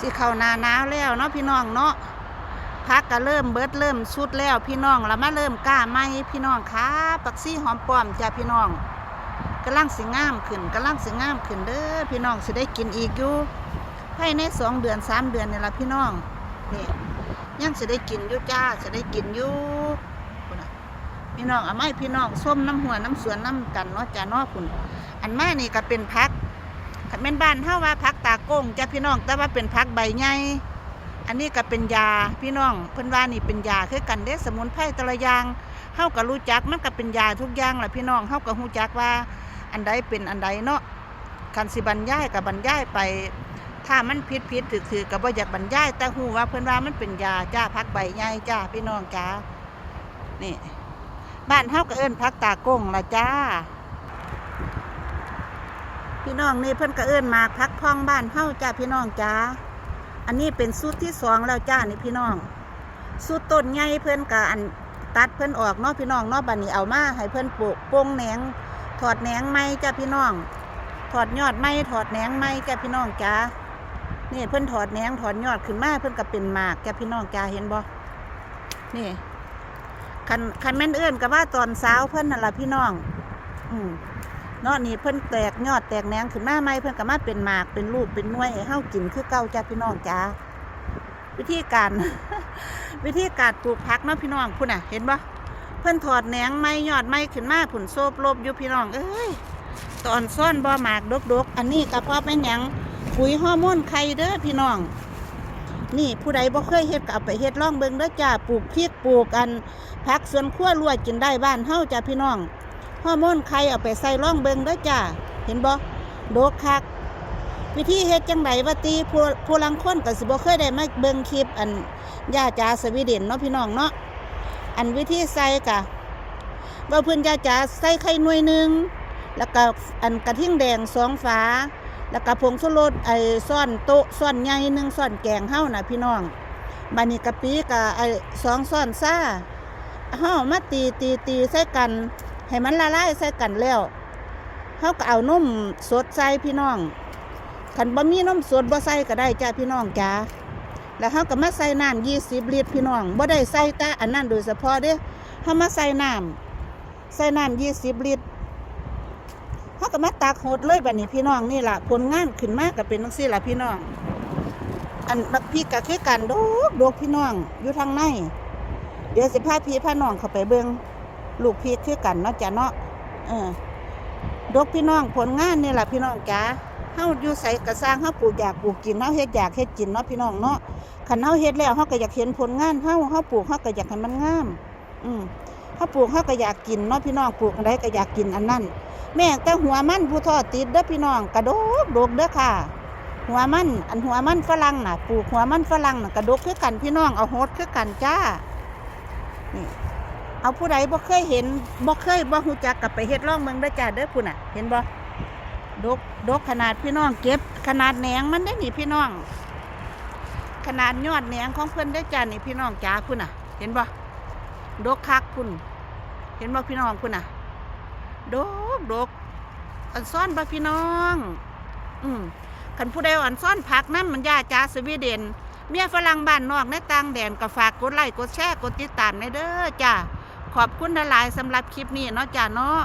สิเข้าหนาหนาวแล้วเนาะพี่น้องเนาะพักก็เริ่มเบิดเริ่มสุดแล้วพี่น้องแล้วมาเริ่มกล้าไหมพี่น้องคะปักซี่หอมป้อมจ้าพี่น้องกำลังสิงามขึ้นกำลังสิงามขึ้นเด้อพี่น้องสิได้กินอีกอยู่ภายในสองเดือนสามเดือนนี่ละพี่น้องนี่ยังสิได้กินอยู่จ้าสิได้กินอยู่พี่น้องเอาไม้พี่น้องส้มน้ำหัวน้ำสวนน้ำกันเนาะจ้าเนาะพุ่นอันแม่นี่ก็เป็นพัก ถ้าเป็นบ้านเฮาว่าพักตาโก้งจ้ะพี่น้อง แต่ว่าเป็นพักใบใหญ่อันนี้ก็เป็นยาพี่น้องเพิ่นว่านี่เป็นยาคือกันเด้สมุนไพรแต่ละอย่างเฮาก็รู้จักมันก็เป็นยาทุกอย่างแหละพี่น้องเฮาก็รู้จักว่าอันใดเป็นอันใดเนาะคันสิบรรยายก็บบรรยายไป ถ้ามันผิดผิดถือถือก็บ่อยากบรรยายแต่ฮู้ว่าเพิ่นว่ามันเป็นยาจ้าพักใบใหญ่จ้าพี่น้องจ้านี่ บ้านเฮาก็เอิ้นพักตาโก้งละจ้า พี่น้องนี่เพิ่นก็เอิ้นมาพักพองบ้านเฮาจ้าพี่น้องจ้าอันนี้เป็นสูตรที่สองแล้วจ้านี่พี่น้องสูตรต้นใหญ่เพิ่นก็อันตัดเพิ่นออกเนาะพี่น้องเนาะบัดนี้เอามาให้เพิ่นปลูกโป่งแหนงถอดแหนงไม้จ้าพี่น้อง ถอดยอดไม้ถอดแหนงไม้จ้าพี่น้องจ้านี่เพิ่นถอดแหนงถอดยอดขึ้นมาเพิ่นก็เป็นหมากจ้าพี่น้องจ้าเห็นบ่นี่คันคันแม่นเอื้อนก็ว่าตอนเช้าเพิ่นนั่นล่ะพี่น้อง อืม เนาะนี่เพิ่นแตกยอดแตกแหนงขึ้นมาใหม่เพิ่นก็มาเป็นหมากเป็นรูปเป็นหน่วยให้เฮากินคือเก่าจ้าพี่น้องจ้าวิธีการ วิธีการปลูกผักเนาะพี่น้องพุ่นน่ะ เห็นบ่เพิ่นถอดแหนงไม้ยอดไม้ขึ้นมาผุนโซบลบอยู่พี่น้องเอ้ยตอนซ่อนบ่หมากดกๆ อันนี้ก็เพราะเป็นหยังปุ๋ยฮอร์โมนไข่เด้อพี่น้อง นี่ผู้ใดบ่เคยเฮ็ดก็เอาไปเฮ็ดลองเบิ่งเด้อจ้าปลูกพริกปลูกอันผักสวนครัวลวกินได้บ้านเฮาจ้าพี่น้อง ฮอร์โมนไข่เอาไปใส่ร่องเบิงเด้อจ้าเห็นบ่โดกคัก วิธีเฮ็ดจังไดว่าตีผู้ผู้ลังคนก็สิบ่เคยได้มาเบิงคลิป อันย่าจ๋าสวีเดนเนาะพี่น้องเนาะอันวิธีใส่กะว่าเพิ่นย่าจ๋าใส่ไข่หน่วยหนึงแล้วก็อันกระทิ่งแดงสองฝา แล้วก็ผงชูรสไอ้ซ่อนโต๊ะซ่อนใหญ่หนึงซ่อนแกงเฮาน่ะพี่น้องบัดนี้กะปิกะไอ้สองซ่อนซ่าเฮามาตีตีตีใส่กัน ให้มันละลายใส่กันแล้วเขาก็เอานมสดใส่พี่น้องขันบ่มีนมสดบ่ใส่ก็ได้จ้าพี่น้องจ้าแล้วเขาก็มาใส่น้ำยี่สิบลิตรพี่น้องบ่ได้ใส่แต่อันนั้นโดยเฉพาะเด้เขามาใส่น้ำใส่น้ำยี่สิบลิตรเขาก็มาตักโหดเลยแบบนี้พี่น้องนี่แหละผลงานขึ้นมากก็เป็นทั้งสี่ล่ะพี่น้อง อันบักพี่ก็คือกันโดกโดกพี่น้องอยู่ทางใน เดี๋ยวสิพาพี่พาน้องเข้าไปเบิ่ง ลูกพี่คือกันเนาะจ้ะเนาะเออดกพี่น้องผลงานนี่แหละพี่น้องจ้าเฮาอยู่ใส่กระสร้างเฮาปลูกอยากปลูกกินเฮาเฮ็ดอยากเฮ็ดกินเนาะพี่น้องเนาะคันเฮาเฮ็ดแล้วเฮาก็อยากเห็นผลงานเฮาเฮาปลูกเฮาก็อยากให้มันงาม อืมเฮาปลูกเฮาก็อยากกินเนาะพี่น้องปลูกอันใดก็อยากกินอันนั้นแม่งแต่หัวมันผู้ทอดติดเด้อพี่น้องกระดกดกเด้อค่ะ หัวมันอันหัวมันฝรั่งน่ะปลูกหัวมันฝรั่งน่ะกระดกคือกันพี่น้องเอาโหดคือกันจ้านี่ เอาผู้ใดบ่เคยเห็นบ่เคยบ่ฮู้จักกับไปเฮ็ดร่องเมืองได้จ้าเด้อพุ่นน่ะ เห็นบ่ดกดกขนาดพี่น้องเก็บ ขนาดแหนงมันได้นี่พี่น้อง ขนาดยอดแหนงของเพิ่นได้จ้านี่พี่น้องจ้าพุ่นน่ะ เห็นบ่ดกคักพุ่นเห็นบ่พี่น้องพุ่นน่ะดกดกอันซ่อนบ่พี่น้อง อืมคันผู้ใดอันซ่อนผักนั้นมันยาจ้าสวีเดนเมียฝรั่งบ้านนอกในต่างแดนก็ฝากกดไลค์กดแชร์กดติดตามในเด้อจ้า ขอบคุณหลายๆสำหรับคลิปนี้เนาะจ้าเนาะ